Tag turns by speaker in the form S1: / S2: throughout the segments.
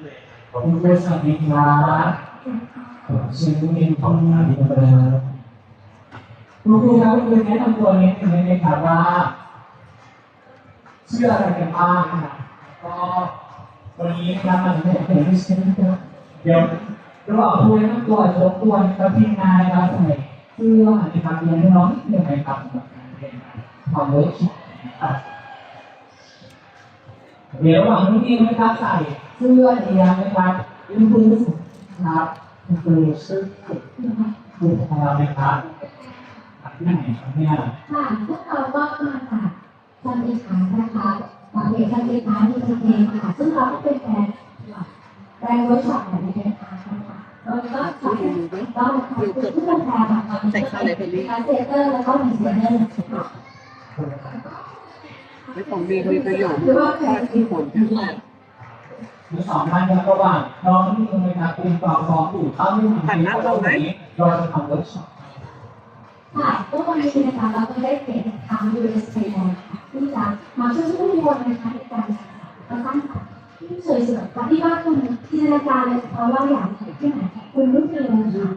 S1: คุณครูสวัสดีครับผมชื่อมินของนาดิเบอร์คุณครูครับคุณครูแนะนำตัวนิดนึงได้ไหมครับว่าชื่ออะไรกันบ้างนะครับก็วันนี้ครับมันเป็นเพลงที่ชื่อเดี๋ยวระหว่างครูแนะนำตัวจะรบกวนครับทีมงานนะครับใส่เสื้อนะครับเรียนน้องนิดนึงนะครับความรู้ครับเดี๋ยวระหวังที่นะครับใส่ เสื้อเทียมนะครับคุณครูครับคุณครูชื่อคุณแพรวนะครับที่ไหนครับเนี่ย
S2: ค่ะพวกเราก็มาจากซันเดชานะคะมาเรียนซันเดชาที่ประเทศค่ะซึ่งเราก็เป็นแบรนแบรนด์เวิร์กช็อปแบบนี้นะคะเราก็สอนก็คือผู้บริหารค่ะ
S3: ใส่เข้าเลยเพลลี่
S2: คาเซเตอร์แล้วก็ดีไซเนอร์
S3: ไม่ของดีมีประโยชน์
S2: หรือว่าแบร
S3: ถ้าน
S2: ด์
S3: ที่ผล
S1: มีสองท่านครับระหว่าน้องที่นะครับเป็นกองกองอยู่เขาไม่ถึงนี้เราจะทำเวิร์กช็อป
S2: ค่ะก็วันนี้นะคะเราก็ได้เป็นทาง US Thailand ค่ะที่จะมาช่วยทุกคนนะคะในการสร้างสรรค์ที่สวยสวยๆที่ว่าคุณจินตนาการเลยนะคะว่าอยากเห็นที่ไหนคุณรู้เองนะคะ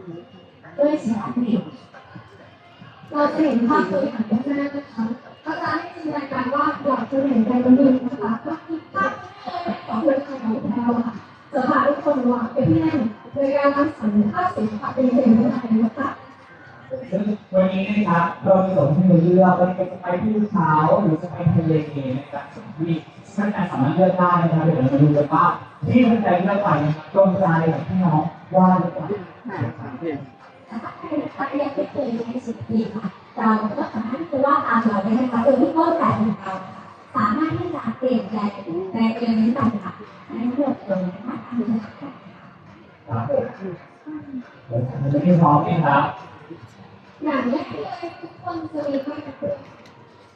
S2: ด้วยสียงเพลงเราจะเห็นภาพตัวอย่างด้านหน้านะคะก็จะให้จินตนาการว่าอยากจะเห็นใครคนหนึ่งนะคะก็คือภาพ จะพาทุกคนว่าเป็นที่ไหนโดยการรักษาภาพสีภาพเป็นเสียงของไทยนะคะ
S1: ซึ่งวันนี้นะครับเรามีส่งให้เลือกว่าจะไปที่เขาหรือจะไปทะเลนะครับที่ท่านอาสามารถเลือกได้นะครับเดี๋ยวเรามาดูกันว่าที่ท่านใดเลือกไปตรงใจกับที่น้องว่าหรือเปล่า
S3: ค่ะเพื่อน
S2: ถ้าเรียกที่เคยใช้สิบปีค่ะเราก็สามารถที่จะวาดตามเราได้นะคะโดยที่เข้าใจของเราสามารถที่จะเปลี่ยนแปลงในเรื่องนี้ต่างๆให้เลือกเลยนะคะ
S1: ครับผมเดี๋ยวผม จะให้พร้อมนะครับ
S2: อย่างแรกเลยทุกคนจะมีข้อจำกัด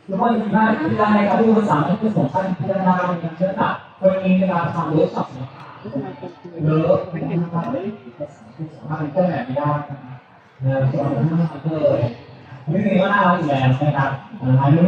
S1: แล้วก็อีกด้านที่ได้ครับที่ภาษาที่เป็นสำคัญที่ได้ในกาเชื่อมวันนี้นะครับทำเวิร์กช็อปนะครับเยอะนะครับสามารถเป็นต้นแบบไม่ได้นะครับเออส่วนที่น่ากเลยนี่คือว่าน่ารักอยู่แล้วนะครับอันนี้